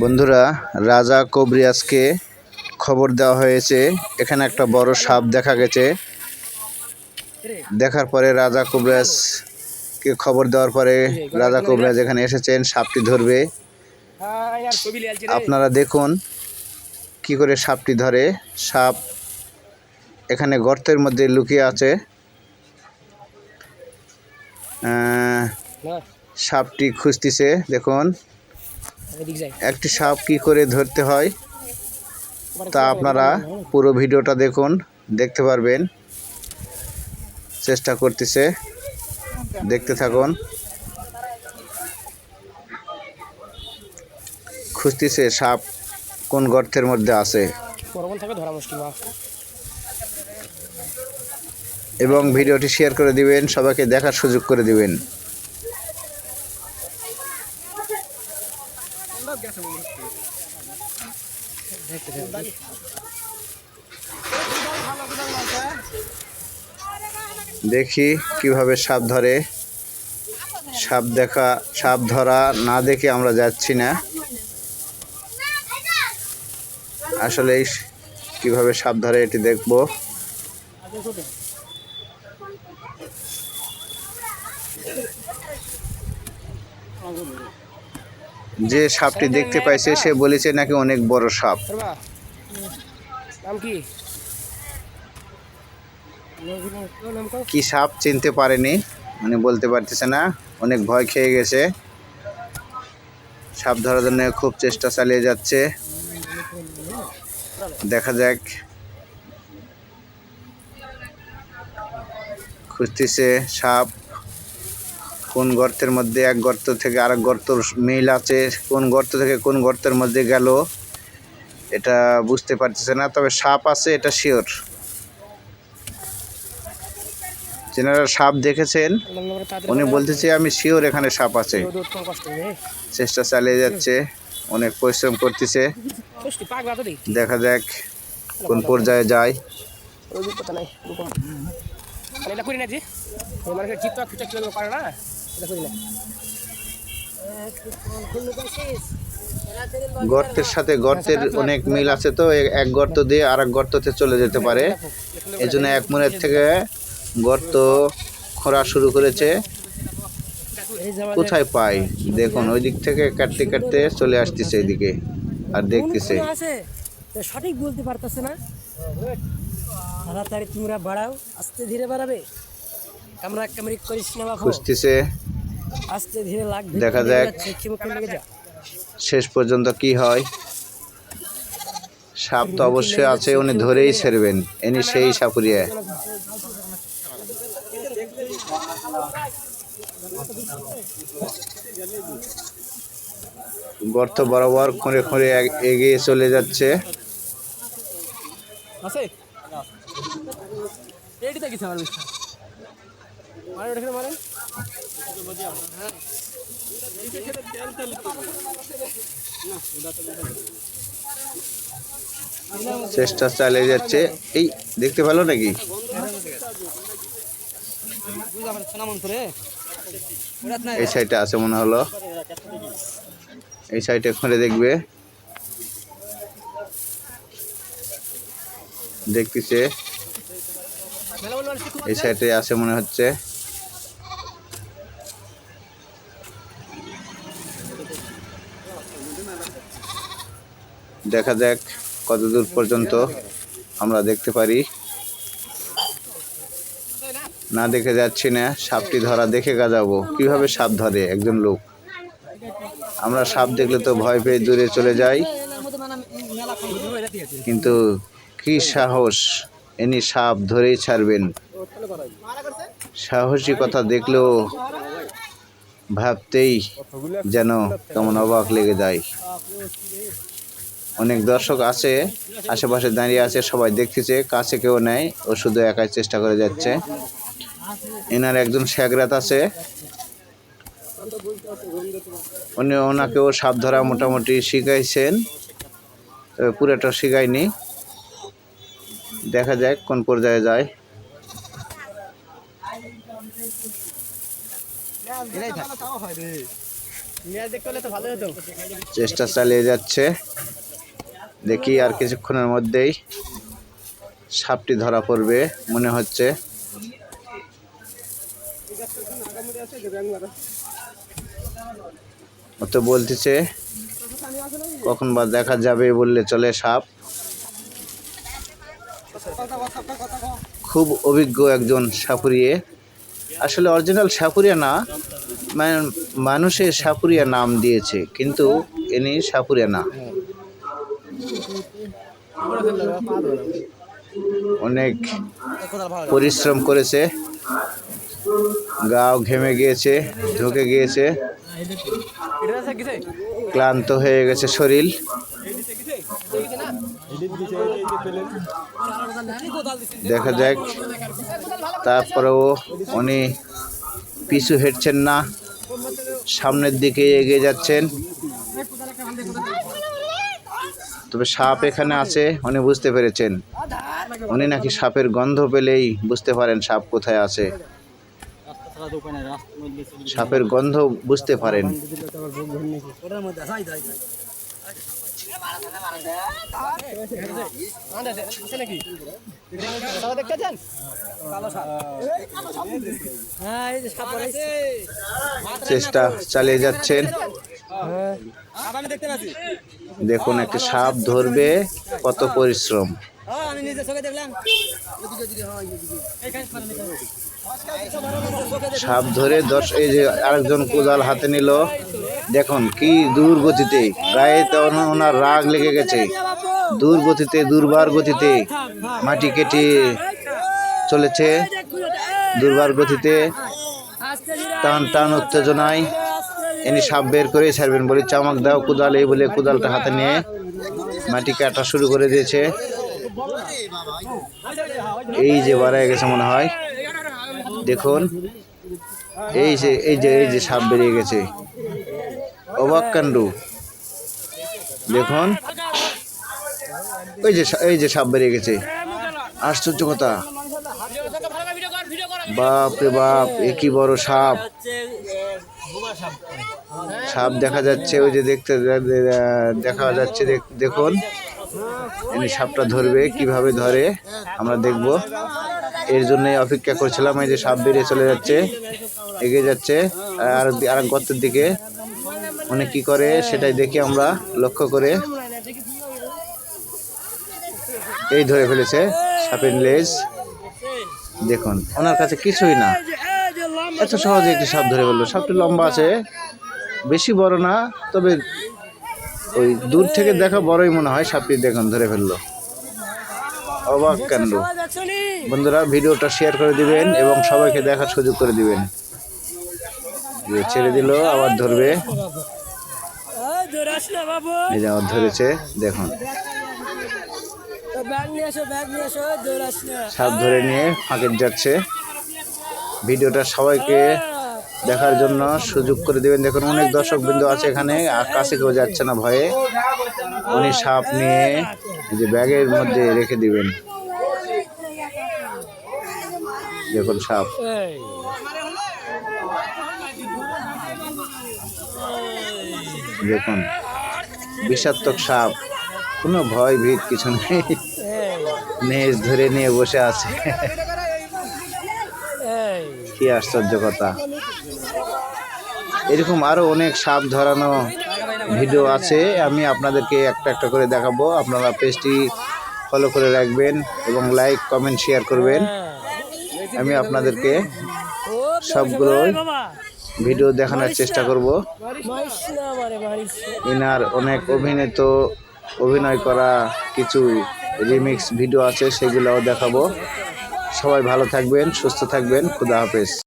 বন্ধুরা, রাজা কবরিয়াসকে খবর দেওয়া হয়েছে। এখানে একটা বড় সাপ দেখা গেছে। দেখার পরে রাজা কবরিয়াসকে খবর দেওয়ার পরে রাজা কবরিয়াস এখানে এসেছেন, সাপটি ধরবে। আপনারা দেখুন কি করে সাপটি ধরে। সাপ এখানে গর্তের মধ্যে লুকিয়ে আছে। সাপটি খুঁজতেছে, দেখুন। একটি সাপ কি করে ধরতে হয় তা আপনারা পুরো ভিডিওটা দেখুন দেখতে পারবেন। চেষ্টা করতেছে দেখতে থাকুন। খুঁজতেছে সাপ কোন গর্তের মধ্যে আছে। এবং ভিডিওটি শেয়ার করে দিবেন সবাইকে দেখার সুযোগ করে দিবেন। দেখি কীভাবে সাপ ধরে। সাপ দেখা, সাপ ধরা না দেখে আমরা যাচ্ছি না। আসলে কীভাবে সাপ ধরে এটি দেখব। যে সাপটি দেখতে পাইছে, সে বলেছে নাকি অনেক বড় সাপ। কি? কো সাপ চিনতে পারেনি? মানে বলতে পারতেছে না। অনেক ভয় খেয়ে গেছে। সাপ ধরার জন্য খুব চেষ্টা চালিয়ে যাচ্ছে। দেখা যাক। খুঁজতেছে সাপ। কোন গর্তের মধ্যে এক গর্ত থেকে আরেক গর্ত মিল আছে? কোন গর্ত থেকে কোন গর্তের মধ্যে গেল? এটা বুঝতে পারতেছে না, তবে সাপ আছে, এটা শিওর যেনারা সাপ দেখেছেন, উনি বলতেছে, আমি শিওর এখানে সাপ আছে। চেষ্টা চালিয়ে যাচ্ছে, অনেক পরিশ্রম করতেছে। দেখ যাক কোন পর্যায়ে যায়। গর্তের সাথে গর্তের অনেক মিল আছে তো এক গর্ত দিয়ে আর গর্ততে চলে যেতে পারে। এই জন্য এক মনের থেকে গর্ত খোঁড়া শুরু করেছে। কোথায় পাই? দেখুন ওই দিক থেকে কাটতে কাটতে চলে আসতেছে এইদিকে আর দেখতেছে। সঠিক বলতে পারতেছে না। তাড়াতাড়ি তোমরা বাড়াও আস্তে ধীরে বাড়াবে। আমরা কামড়ি করিস না বাবু খুঁজতেছে। আস্তে ধীরে লাগবে দেখা যাক। লেগে শেষ পর্যন্ত কি হয়। সাপ তো অবশ্যই আছে উনি ধরেই ছেড়বেন। এনি সেই সাপুরিয়া। গর্ত বরাবর খুঁড়ে খুঁড়ে এগিয়ে চলে যাচ্ছে। মারেন চেষ্টা চালিয়ে যাচ্ছে। এই দেখতে পেল নাকি? এই সাইডে আছে মনে হলো। এই সাইডে খুঁড়ে দেখবে। দেখতেছে। এই সাইডে আছে মনে হচ্ছে। দেখা যাক কত দূর পর্যন্ত আমরা দেখতে পারি। না দেখে যাচ্ছি না, সাপটি ধরা দেখে গাজাবো। কীভাবে সাপ ধরে একজন লোক? আমরা সাপ দেখলে তো ভয় পেয়ে দূরে চলে যাই। কিন্তু কি সাহস? এনি সাপ ধরেই ছাড়বেন। সাহসী কথা দেখলেও ভাবতেই যেন কেমন অবাক লেগে যায়। অনেক দর্শক আছে, আশেপাশে দাঁড়িয়ে আছে, সবাই দেখতেছে, কাছে কেউ নেই, ও শুধু একাই চেষ্টা করে যাচ্ছে। এনার একজন শেখরাত আছে। উনি ওনাকেও সাপ ধরা মোটামুটি শিখাইছেন। তবে পুরোটা শিখায়নি। দেখা যাক কোন পর্যায়ে যায়। চেষ্টা চালিয়ে যাচ্ছে। দেখি আর কিছুক্ষণের মধ্যেই সাপটি ধরা পড়বে, মনে হচ্ছে। তো বলতেছে, কখন বা দেখা যাবে বললে চলে সাপ। খুব অভিজ্ঞ একজন সাপুরিয়ে। আসলে অরিজিনাল সাপুরিয়া না মানে মানুষের সাপুরিয়া নাম দিয়েছে, কিন্তু ইনি সাপুরিয়া না। অনেক পরিশ্রম করেছে। গাও ঘেমে গিয়েছে, ঢুকে গিয়েছে। ক্লান্ত হয়ে গেছে শরীর। দেখা যাক, তারপরেও উনি পিছু হেঁটছেন না, সামনের দিকে এগিয়ে যাচ্ছেন। তবে সাপ এখানে আছে, উনি বুঝতে পেরেছেন। উনি নাকি সাপের গন্ধ পেলেই বুঝতে পারেন সাপ কোথায় আছে। সাপের গন্ধ বুঝতে পারেন। চেষ্টা চালিয়ে যাচ্ছেন। দেখতে পাচ্ছি দেখুন, একটা সাপ ধরবে, কত পরিশ্রম। সাপ ধরে দশ এই যে আরেকজন কোদাল হাতে নিল। দেখুন, কি দূর গতিতে গায়ে ওনার রাগ লেগে গেছে। দূর গতিতে দুর্বার গতিতে মাটি কেটে চলেছে। দুর্বার গতিতে টান টান উত্তেজনায় ইনি সাপ বের করে ছাড়বেন বলে চামক দাও, কোদাল এই বলে কোদালটা হাতে নিয়ে মাটি কাটা শুরু করে দিয়েছে। এই যে বাড়ায় গেছে মনে হয়। দেখুন, এই যে এই যে এই যে সাপ বেরিয়ে গেছে। অবাক কাণ্ড। দেখুন ওই যে এই যে সাপ বেরিয়ে গেছে। আশ্চর্য কথা। বাপ রে বাপ, এ কি বড় সাপ। সাপ দেখা যাচ্ছে, ওই যে দেখতে দেখা যাচ্ছে দেখুন। ইনি সাপটা ধরবে, কীভাবে ধরে, আমরা দেখব। এর জন্যই অপেক্ষা করছিলাম, এই যে সাপ বেরিয়ে চলে যাচ্ছে, এগিয়ে যাচ্ছে। আর আর গর্তের দিকে, উনি কি করে, সেটাই দেখি আমরা, লক্ষ্য করে। এই ধরে ফেলেছে, সাপের লেজ। দেখুন, ওনার কাছে কিছুই না। এত সহজে একটি সাপ ধরে ফেলল, সাপটি লম্বা আছে। বেশি বড় না, তবে ওই দূর থেকে দেখা বড়ই মনে হয়, সাপটি দেখুন, ধরে ফেলল। অবাক কাণ্ড বন্ধুরা, ভিডিওটা শেয়ার করে দিবেন এবং সবাইকে দেখার সুযোগ করে দিবেন। ছেড়ে দিল, আবার ধরবে। আবার ধরেছে, দেখুন। সাপ ধরে নিয়ে ফাঁকে যাচ্ছে। ভিডিওটা সবাইকে দেখার জন্য সুযোগ করে দিবেন। দেখুন, অনেক দর্শক বিন্দু আছে এখানে, আর কাছে কেউ যাচ্ছে না ভয়ে। উনি সাপ নিয়ে যে ব্যাগের মধ্যে রেখে দিবেন। দেখুন, সাপ। দেখুন বিষাত্মক সাপ। কোনো ভয় ভীত কিছু নেই। নেজ ধরে নিয়ে বসে আছে। কি আশ্চর্য কথা। এরকম আরও অনেক সাপ ধরানো ভিডিও আছে। আমি আপনাদেরকে একটা একটা করে দেখাবো। আপনারা পেজটি ফলো করে রাখবেন এবং লাইক কমেন্ট শেয়ার করবেন। আমি আপনাদেরকে সবগুলোই ভিডিও দেখানোর চেষ্টা করব। ইনার অনেক অভিনীত, অভিনয় করা কিছু রিমিক্স ভিডিও আছে, সেগুলোও দেখাবো। সবাই ভালো থাকবেন, সুস্থ থাকবেন। খুদা হাফেজ।